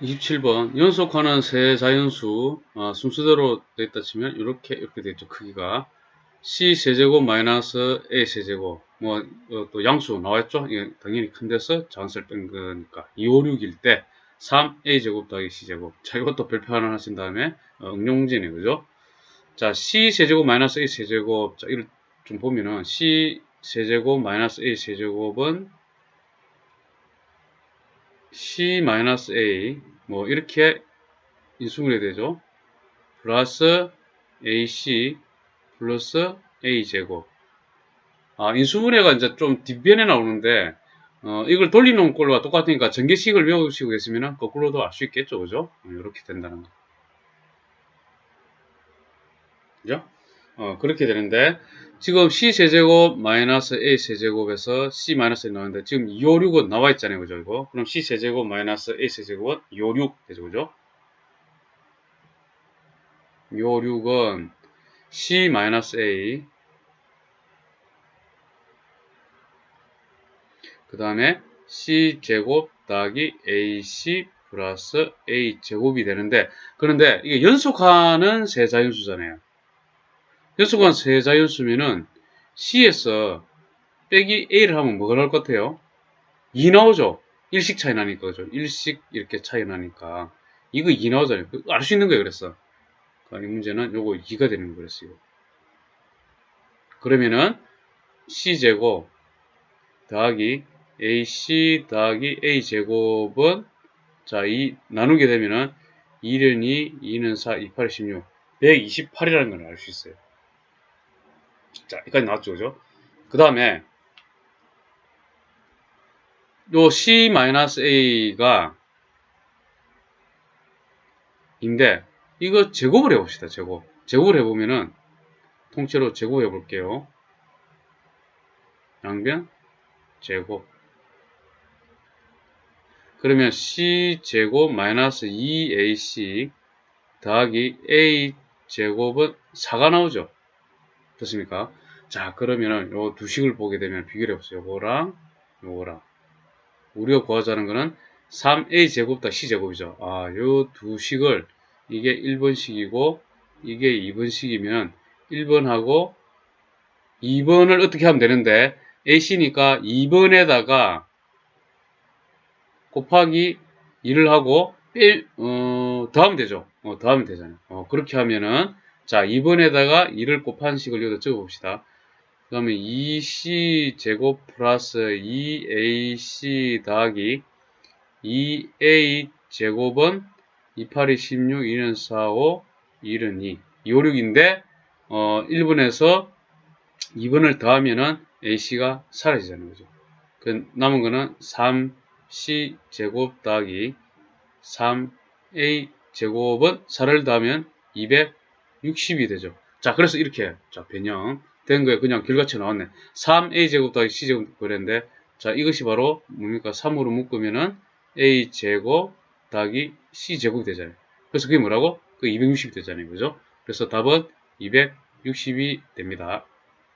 27번. 연속하는 세 자연수 어, 순서대로 됐다 치면 이렇게 이렇게 되죠 크기가. C 세제곱 마이너스 a 세제곱. 뭐또 양수 나왔죠? 이게 당연히 큰 데서 자연수를 뺀 거니까. 2, 5, 6일 때 3a 제곱 더하기 c 제곱. 자 이것도 별표 하나 하신 다음에 어, 응용문제네 그죠? 자 c 세제곱 마이너스 a 세제곱. 자 이걸 좀 보면은 c 세제곱 마이너스 a 세제곱은 c-a 뭐 이렇게 인수분해 되죠. 플러스 ac 플러스 a 제곱. 아 인수분해가 이제 좀 뒷변에 나오는데 어, 이걸 돌리는 꼴과 똑같으니까 전개식을 외우시고 계시면 거꾸로도 알 수 있겠죠, 그죠? 이렇게 된다는 거. 그죠? 어, 그렇게 되는데 지금 c 세제곱 마이너스 a 세제곱에서 c 마이너스 나오는데 지금 2, 5, 6은 나와 있잖아요. 그죠? 이거. 그럼 c 세제곱 마이너스 a 세제곱은 2, 5, 6 되죠. 그죠? 2, 5, 6은 c 마이너스 a 그 다음에 c 제곱 더하기 ac 플러스 a 제곱이 되는데 그런데 이게 연속하는 세자연수잖아요. 연속한 세 자연수면은 C에서 빼기 A를 하면 뭐가 나올 것 같아요? 2 나오죠? 일식 차이 나니까, 그죠? 일식 이렇게 차이 나니까. 이거 2 나오잖아요. 알 수 있는 거예요, 그랬어. 그러니까 이 문제는 요거 2가 되는 거 그랬어요. 그러면은 C제곱 더하기 AC 더하기 A제곱은 자, 이 나누게 되면은 2는 2, 2는 4, 2, 8, 16, 128이라는 걸 알 수 있어요. 자, 여기까지 나왔죠, 그죠? 그 다음에 요 C-A가 인데 이거 제곱을 해봅시다, 제곱. 제곱을 해보면은 통째로 제곱해 볼게요. 양변 제곱 그러면 C 제곱 마이너스 2AC 더하기 A 제곱은 4가 나오죠. 됐습니까? 자, 그러면은 요 두 식을 보게 되면 비교를 해보세요. 요거랑 요거랑. 우리가 구하자는 거는 3a 제곱 다 c 제곱이죠. 아, 요 두 식을 이게 1번식이고 이게 2번식이면 1번하고 2번을 어떻게 하면 되는데 ac니까 2번에다가 곱하기 2를 하고 빼, 어, 더하면 되죠. 어, 더하면 되잖아요. 어, 그렇게 하면은 자, 2번에다가 2를 곱한 식을 여기다 적어봅시다. 그 다음에 2c 제곱 플러스 2ac 더하기 2a 제곱은 2, 8이 16, 2는 4, 5, 1은 2. 2, 5, 6인데, 어, 1번에서 2번을 더하면은 ac가 사라지잖아요. 그죠? 그 남은 거는 3c 제곱 더하기 3a 제곱은 4를 더하면 200 60이 되죠. 자, 그래서 이렇게, 자, 변형 된 거에 그냥 결과치 나왔네. 3a제곱 더하기 c제곱 그랬는데, 자, 이것이 바로 뭡니까? 3으로 묶으면은 a제곱 더하기 c제곱이 되잖아요. 그래서 그게 뭐라고? 그 260이 되잖아요. 그죠? 그래서 답은 260이 됩니다.